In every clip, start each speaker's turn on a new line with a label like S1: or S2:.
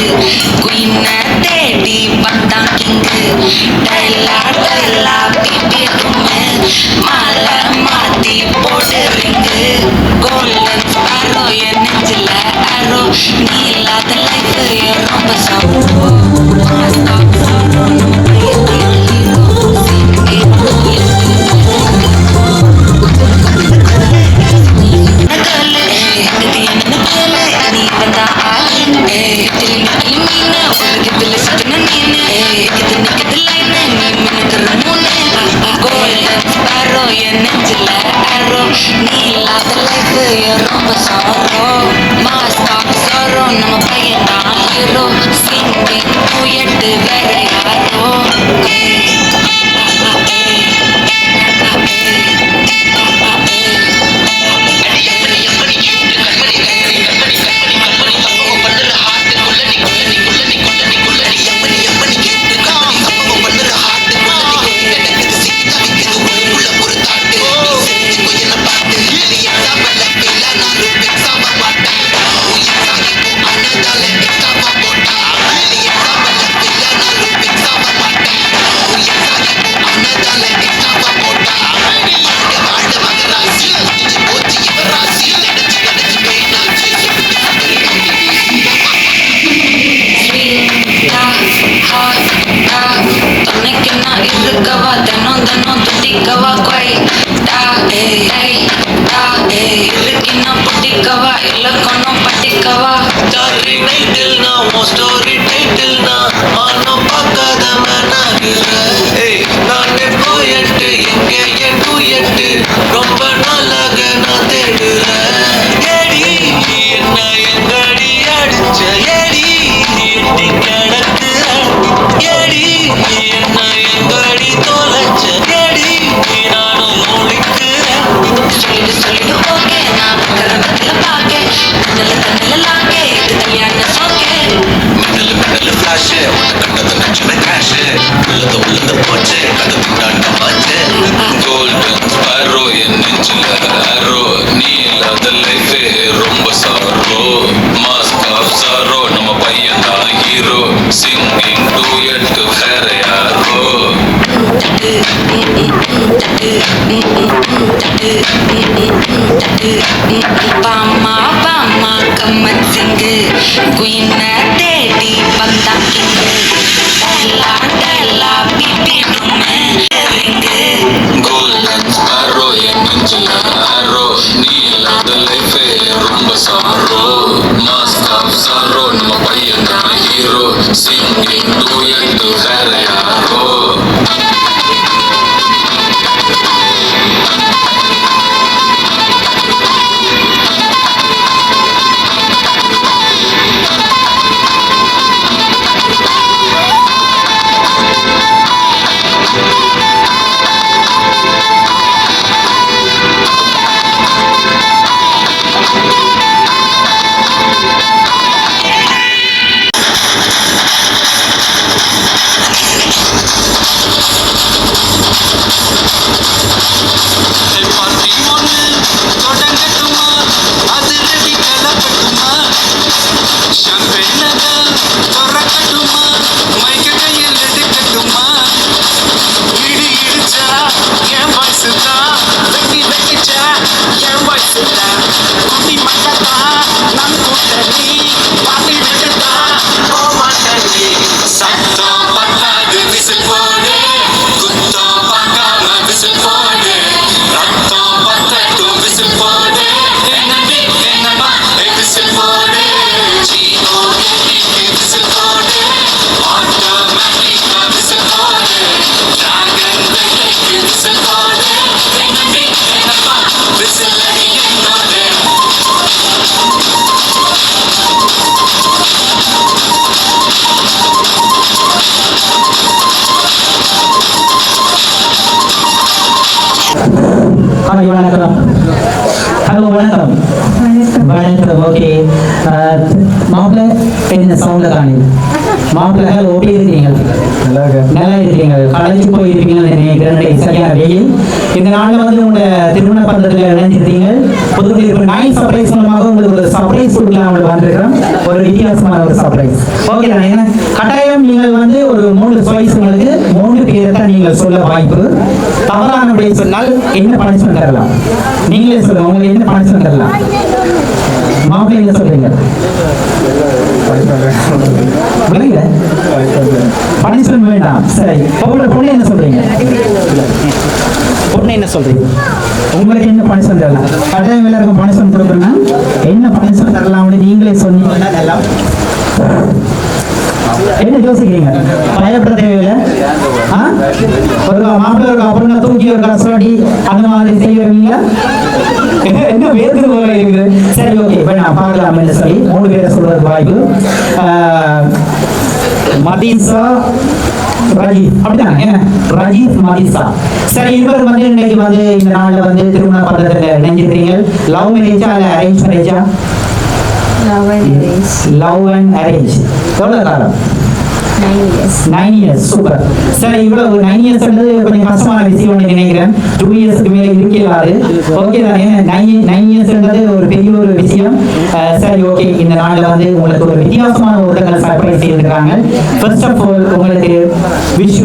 S1: கம்மன் தேடி வந்தான் கிங்கு டைலா டைலா பிபி ரூமு மாலை மாத்தி போடு ரிங்கு. கோல்டன் ஸ்பாரோ என் நெஞ்சில அரோ நீ இல்லாத லைஃப் ரொம்ப சமோ நான்
S2: ஆனும் பார்க்காத மேனாகிற ஏய் நானே போயட்டு எங்கே என் டூயட்டு ரொம்ப நாளாக நான் தேடுறேன். ஏடி என்ன எங்கடி அடிச்ச? ஏடி எட்டி கிடக்குற ஏடி என்ன எங்கடி தொலைச்ச? ஏடி நானும் முழிக்கிறேன்
S1: சொல்லிடு சொல்லிடு ஓகே நான் பக்கற பதில பாக்க கண்ணல கண்ணல லாக்கே. இது கல்யாண சோக்கே.
S2: மின்னல் மின்னல் ஃபிளாஷ் உன்னை கண்டது நினைச்சன போச்சு கதை திண்டாண்ட மாச்சு கோல்டன் ஸ்பாரோ என் நெஞ்சில ஆரோ நீ இல்லாத லைஃபே ரொம்ப சாரோ மாஸ்க் ஆஃப் சாரோ நம்ம பையன் தான் ஹீரோ சிங்கிங் டூயட் வேற யாரோ
S1: பாமா பாமா கம்மன் சிங்கு குயின தேடி வந்தா கிங்கு டல்லா டல்லா BP room ring
S2: golden sparrow என் நெஞ்சில ஆரோ நீ இல்லாத லைஃபே ரொம்ப சாரோ மாஸ்க் ஆஃப் சாரோ நம்ம பையன் தான் ஹீரோ சிங்கிங்
S3: ஹலோ வணக்கம். ஹலோ வணக்கம். வணக்கம் ஓகே மாப்பிள்ளை என்ன சவுண்ட காணி மாப்பிள்ளை ஹலோ ஓடி இருக்கீங்க? நல்லா இருக்கீங்க. களைச்சு போயிருக்கீங்க நினைக்கிறேன். சரியான வெயில். இந்த நாளில் வந்து உங்களோட திருமண பந்தத்தில் இணைஞ்சிருக்கீங்க. புதுக்குடி ஒரு நைன் சர்ப்ரைஸ் மூலமாக உங்களுக்கு ஒரு சர்ப்ரைஸ் கொடுக்கலாம் உங்களுக்கு வந்திருக்கிறோம். ஒரு வித்தியாசமான ஒரு சர்ப்ரைஸ் ஓகே நான் கட்டாயம் நீங்கள் வந்து ஒரு மூணு சாய்ஸ் உங்களுக்கு மூணு பேரை தான் நீங்கள் சொல்ல வாய்ப்பு. தவறான விடை சொன்னால் என்ன பனிஷ்மெண்ட் தரலாம்? நீங்களே சொல்லுங்க உங்களுக்கு என்ன பனிஷ்மெண்ட் தரலாம்? மாப்பிள்ளை என்ன சொல்றீங்க? விளங்கல பனிஷ்மெண்ட் வேண்டாம். சரி உங்களோட பொண்ணு என்ன சொல்றீங்க? பொண்ணு என்ன சொல்றீங்க? உங்களுக்கு என்ன பனிஷ்மெண்ட் தரலாம்? கட்டாயம் எல்லாருக்கும் பனிஷ்மெண்ட் கொடுக்குறேன்னா என்ன பனிஷ்மெண்ட் அப்படின்னு நீங்களே சொன்னீங்கன்னா எல்லாம் என்ன யோசிக்கிறீங்க? பயப்பட தேவையில்லை? ஒரு மாப்பிள்ளை ஒரு அப்புறம் தூக்கி ஒரு கசவாடி அந்த மாதிரி செய்வீங்க என்ன வேர்க்குது போல இருக்குது? சரி ஓகே இப்போ நான் பார்க்கலாம் என்று சொல்லி மூணு பேரை சொல்றதுக்கு வாய்ப்பு. மதீசா அப்படிதான் என்ன? ரஜீப் மதீசா. சரி இவர் வந்து இன்னைக்கு வந்து இந்த நாள்ல வந்து திருமண பத்திரத்துல இணைஞ்சிருக்கீங்க. லவ் மேரேஜா இல்ல அரேஞ்ச் மேரேஜா. லவ் அண்ட் அரேஞ்ச் எவ்வளவு காலம். நைன் இயர்ஸ் சூப்பர் சரி இவ்வளவு நைன் இயர்ஸ் கொஞ்சம் கஷ்டமான விஷயம் நினைக்கிறேன். டூ இயர்ஸ்க்கு மேலே இருக்கலாது ஓகே தானே? நைன் நைன் இயர்ஸ்ன்றது ஒரு பெரிய ஒரு விஷயம். சரி ஓகே இந்த நாளில் வந்து உங்களுக்கு ஒரு வித்தியாசமான ஒருத்தங்களை சர்ப்ரைஸ் செய்திருக்காங்க. ஃபர்ஸ்ட் ஆஃப் ஆல் உங்களுக்கு விஷ்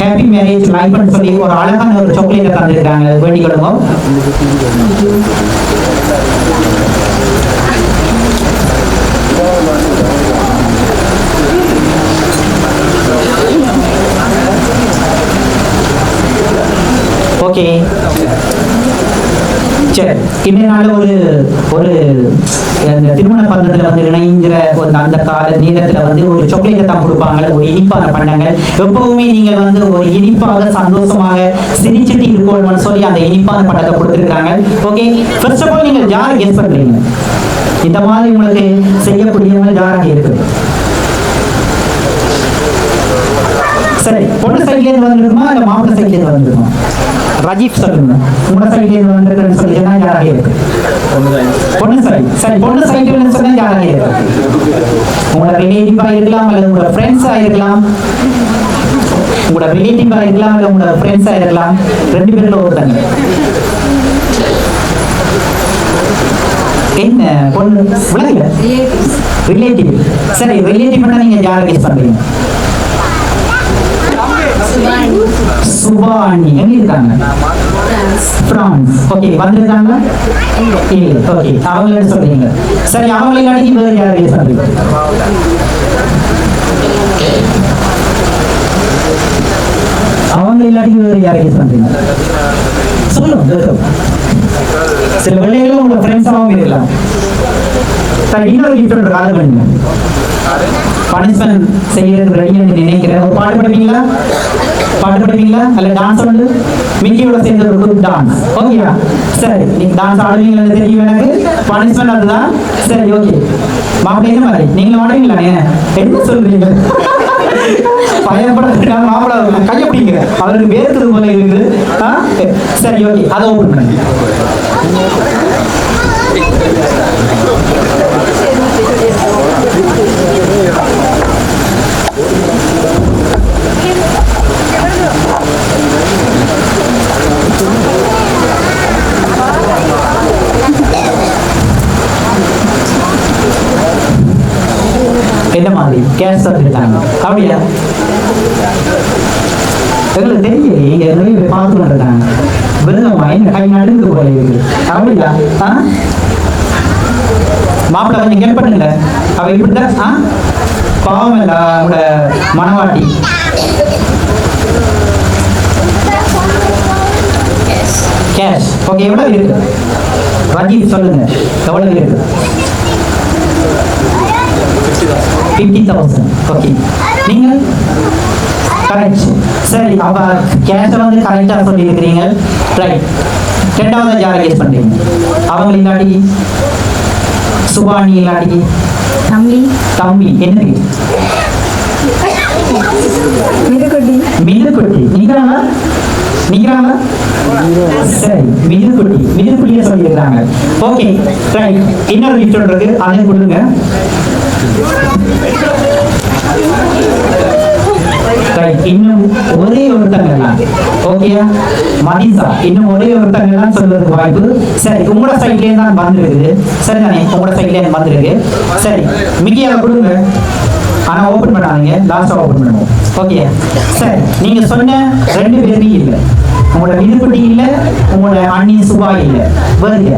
S3: ஹாப்பி மேரேஜ் லைஃப்னு சொல்லி ஒரு அழகான ஒரு சாக்லேட்டை தந்திருக்காங்க. வேண்டிக் கொள்ளுங்க. ஓகே சரி. இந்த நாள் ஒரு ஒரு அந்த திருமண பந்தத்தில் வந்து இணைங்கிற ஒரு அந்த கால நேரத்தில் வந்து ஒரு சாக்லேட்டை தான் கொடுப்பாங்க ஒரு இனிப்பான பண்ணங்கள் எப்பவுமே நீங்கள் வந்து ஒரு இனிப்பாக சந்தோஷமாக சிரிச்சுட்டு இருக்கணும்னு சொல்லி அந்த இனிப்பான பண்டத்தை கொடுத்துருக்காங்க. ஓகே ஃபர்ஸ்ட் ஆஃப் ஆல் நீங்கள் யாரை கெஸ் பண்றீங்க? இந்த மாதிரி உங்களுக்கு செய்யக்கூடியவங்க யாராக இருக்குது? சரி. பொண்ணு சைட்ல இருந்து வந்திருக்குமா இல்ல மாப்பிள்ளை சைட்ல இருந்து வந்திருக்குமா? ரஜீப் சொல்லுங்க. உங்க சைட்ல இருந்து வந்திருக்குன்னு சொல்லி தான் யாராக இருக்கு? பொண்ணு சைடு சரி பொண்ணு சைட்ல இருந்து சொன்னா யாராக இருக்கு? உங்களோட ரிலேட்டிவா இருக்கலாம் அல்லது உங்களோட ஃப்ரெண்ட்ஸா இருக்கலாம். உங்களோட ரிலேட்டிவா இருக்கலாம் இல்ல உங்களோட ஃப்ரெண்ட்ஸா இருக்கலாம். ரெண்டு பேர்ல ஒருத்தங்க. என்ன பொண்ணு. ரிலேட்டிவ் சரி ரிலேட்டிவ் பண்ணா நீங்க யாரை கெஸ் பண்றீங்க? சுபானி. எங்க இருக்காங்க? பிரான்ஸ் ஓகே வந்திருக்காங்க? ஓகே அவங்கள சொல்றீங்க. சரி அவங்களை இல்லாட்டி வேற யாரை கெஸ் அவங்க இல்லாட்டி வேற யாரை கேஸ் பண்றீங்க சொல்லுங்க சில வேலைகளும் உங்க ஃப்ரெண்ட்ஸாகவும் இருக்கலாம். சரி இன்னொரு கிஃப்ட் கால பண்ணுங்க பனிஷ்மெண்ட் செய்யறது ரெடின்னு நினைக்கிறேன் ஒரு பாட்டு படிப்பீங்களா? பாட்டு படிப்பீங்களா? அல்ல டான்ஸ் வந்து மிக்கியோட சேர்ந்த ஒரு குரூப் டான்ஸ் ஓகேவா சரி. நீங்க டான்ஸ் ஆடுவீங்களா தெரியும் எனக்கு? பனிஷ்மெண்ட் அதுதான். சரி ஓகே மாப்பிள்ளை என்ன மாதிரி? நீங்க ஆடுவீங்களா? என்ன? சொல்றீங்க? பயப்பட மாப்பிள்ள கையை பிடிங்க. அவருக்கு வேறு போல இருக்குது. ஆ? சரி ஓகே அதை ஓப்பன் பண்ணுங்க. என்ன மாதிரி? கேஷ் தந்துருக்காங்க அப்படியா? எங்களுக்கு தெரியல இங்க நிறைய பேர் பார்த்து இருக்காங்க விருதமா என்ன கை நடுங்கு போல இருக்கு அப்படியா? ஆ? மாப்பிள்ளை கொஞ்சம் கேட் பண்ணுங்க அவ இப்படிதான் ஆ? பாவம் இல்ல அவங்களோட மனவாட்டி. கேஷ் ஓகே எவ்வளவு இருக்கு? ரஜீப் சொல்லுங்க. எவ்வளவு இருக்கு? ஃபிஃப்டி தௌசண்ட் ஓகே நீங்கள் கரெக்ட் சரி அப்போ கேஷை வந்து கரெக்டாக சொல்லியிருக்கிறீங்க. ரைட் ரெண்டாவது யாரை கேஸ் பண்ணுறீங்க அவங்க இல்லாட்டி சுபானி இல்லாட்டி
S4: தம்பி?
S3: தம்பி என்ன பேர்
S4: மிருகுட்டி
S3: மிதுக்குட்டி. நிக்கிறாங்களா நிக்கிறாங்களா சரி மிதுக்குட்டி. மிதுக்குட்டியே சொல்லியிருக்காங்க ஓகே ரைட் இன்னொரு gift ஒன்று இருக்கு. அதை கொடுங்க. ரைட் இன்னும் ஒரே ஒருத்தங்க தான் ஓகேயா மதிசா இன்னும் ஒரே ஒருத்தங்க தான் சொல்றதுக்கு வாய்ப்பு. சரி உங்களோட சைட்லேயே தான் மறந்துருக்குது சரி தானே உங்களோட சைட்லேயே வந்திருக்கு. சரி மிக்கியால கொடுங்க. ஆனா ஓபன் பண்ணாதீங்க. லாஸ்டா ஓபன் பண்ணுவோம். ஓகே சரி நீங்க சொன்ன ரெண்டு பேரும் இல்லை. உங்களோட விதுப்பட்டி இல்லை உங்களோட அண்ணி சுபா இல்லை. வருங்க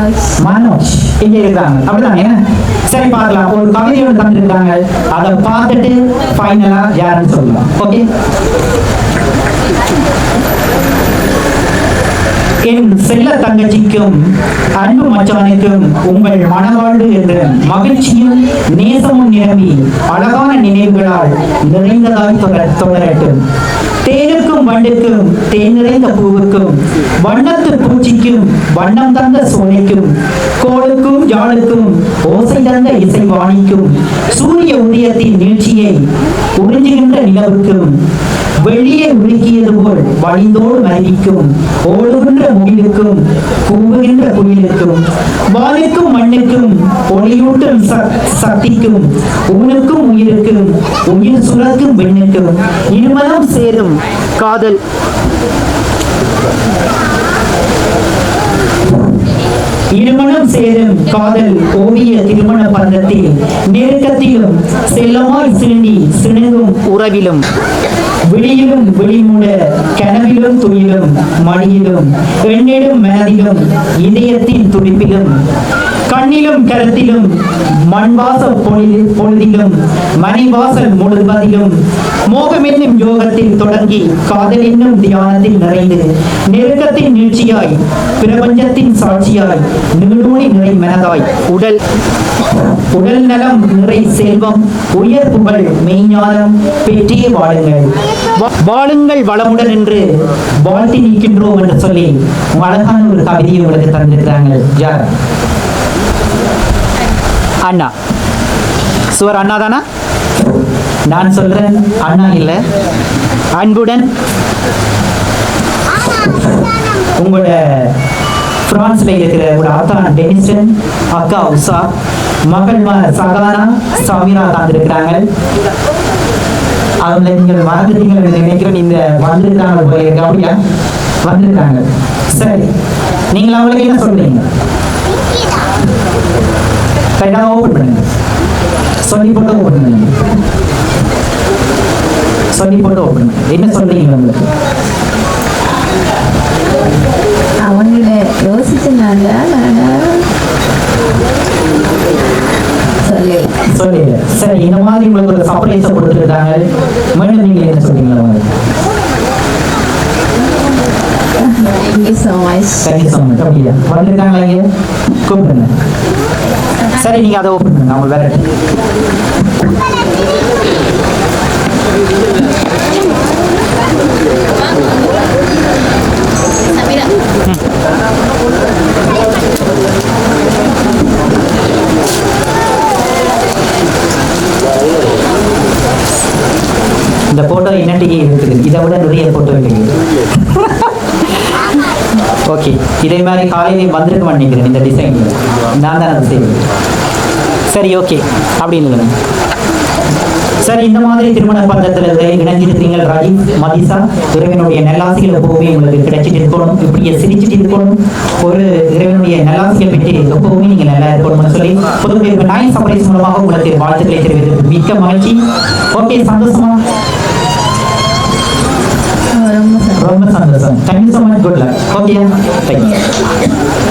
S4: மனோஜ்
S3: மனோஜ் இங்க இருக்காங்க அப்படிதானே? சரி பார்க்கலாம். ஒரு கவிதை ஒன்று தந்திருக்காங்க அதை பார்த்துட்டு ஃபைனலா யாருன்னு சொல்லலாம். ஓகே என் செல்ல தங்கச்சிக்கும் அன்பு மச்சவனுக்கும் உங்கள் மனவாழ்வு என்ற மகிழ்ச்சியும் நேசமும் நிரம்பி அழகான நினைவுகளால் நிறைந்ததாய் தொடர- தொடரட்டும். தேனுக்கும் வண்டுக்கும் தேன் நிறைந்த பூவுக்கும் வண்ணத்து பூச்சிக்கும் வண்ணம் தந்த சோலைக்கும் கோளுக்கும் யாழுக்கும் ஓசை தந்த இசை வாணிக்கும் சூரிய உதயத்தின் நீழ்ச்சியை உறிஞ்சுகின்ற நிலவுக்கும் வெளியே உருக்கியது போல் வழிந்தோடு மருவிக்கும் ஓடுகின்ற முகிலுக்கும் கூவுகின்ற குயிலுக்கும் வானுக்கும் மண்ணுக்கும் ஒளியூட்டும் சக்திக்கும் ஊனுக்கும் உயிருக்கும் உயிர் சுரக்கும் பெண்ணுக்கும் இருமலம் சேரும் காதல். இருமணம் சேரும் காதல் ஓவிய திருமண பந்தத்தில் நெருக்கத்திலும் செல்லமாய் சிண்டி சிணுங்கும் உறவிலும். விழியிலும் விழிமுட கனவிலும் துயிலும் மடியிலும் எண்ணிலும் மனதிலும் இதயத்தின் துடிப்பிலும். கண்ணிலும் கருத்திலும் மண்வாச பொழுது பொழுதிலும் மணிவாசல் முழுவதிலும் மோகம் என்னும் யோகத்தில் தொடங்கி காதல் என்னும் தியானத்தில் நிறைந்து நெருக்கத்தின் நீழ்ச்சியாய் பிரபஞ்சத்தின் சாட்சியாய் நீடூழி நிறை மனதாய் உடல் உடல் நலம் நிறை செல்வம் உயர் புகழ் மெய்ஞானம் பெற்றே வாழுங்கள். வாழுங்கள் வளமுடன் என்று வாழ்த்தி நிற்கின்றோம் என்று சொல்லி அழகான ஒரு கவிதையை உங்களுக்கு தந்திருக்கிறாங்க யார்? அண்ணா. சுவர் அண்ணா தானா நான் சொல்றேன் அண்ணா இல்லை. அன்புடன். உங்களோட பிரான்ஸ்ல இருக்கிற ஒரு அத்தான் டெனிசன் அக்கா உஷா மகள் ம- சகானா சமீரா தந்திருக்கிறாங்க அவங்க நீங்கள் மறந்துட்டீங்கன்னு நினைக்கிறேன். இந்த வந்திருக்காங்க போயிருக்க அப்படியா? வந்திருக்காங்க. சரி. நீங்கள் அவங்களுக்கு என்ன சொல்றீங்க? ரைட்டா ஓப்பன் பண்ணுங்க சொல்லி போட்டு ஓப்பன் பண்ணுங்க சொல்லி போட்டு ஓப்பன் பண்ணுங்க என்ன சொல்றீங்க உங்களுக்கு
S4: அவங்கள யோசிச்சுனாங்க சொல்லி
S3: சரி இந்த மாதிரி உங்களுக்கு ஒரு சர்ப்ரைஸ் கொடுத்துருக்காங்க. மீண்டும் நீங்க என்ன சொல்றீங்களா
S4: thank you so much
S3: thank you so much அப்படியா வந்திருக்காங்களா இங்க? கூப்பிடுங்க. சரி நீங்கள் அதை ஓப்பன் பண்ணுங்க. அவங்க வேற இந்த போட்டோ என்னட்டிக்கு இருக்குது. இதை விட நிறைய போட்டோ இருக்குது. ஓகே இதே மாதிரி காலையில் வந்திருக்க நினைக்கிறேன் இந்த டிசைன் நான் தான் அதை செய்வேன். சரி ஓகே அப்படின்னு சார் இந்த மாதிரி திருமண பந்தத்தில் இணைஞ்சிருக்கிறீங்கள் ராஜீவ் மதிசா இறைவனுடைய நல்லாசிகள் எப்பவுமே உங்களுக்கு கிடைச்சிட்டு இருக்கணும். இப்படியே சிரிச்சிட்டு இருக்கணும். ஒரு இறைவனுடைய நல்லாசிகள் பெற்று எப்பவுமே நீங்க நல்லா இருக்கணும்னு சொல்லி பொதுவாக நாய் சப்ரைஸ் மூலமாக உங்களுக்கு வாழ்த்துக்களை தெரிவித்து மிக்க மகிழ்ச்சி. ஓகே சந்தோஷமா
S4: ரொம்ப சந்தோஷம்
S3: ரொம்ப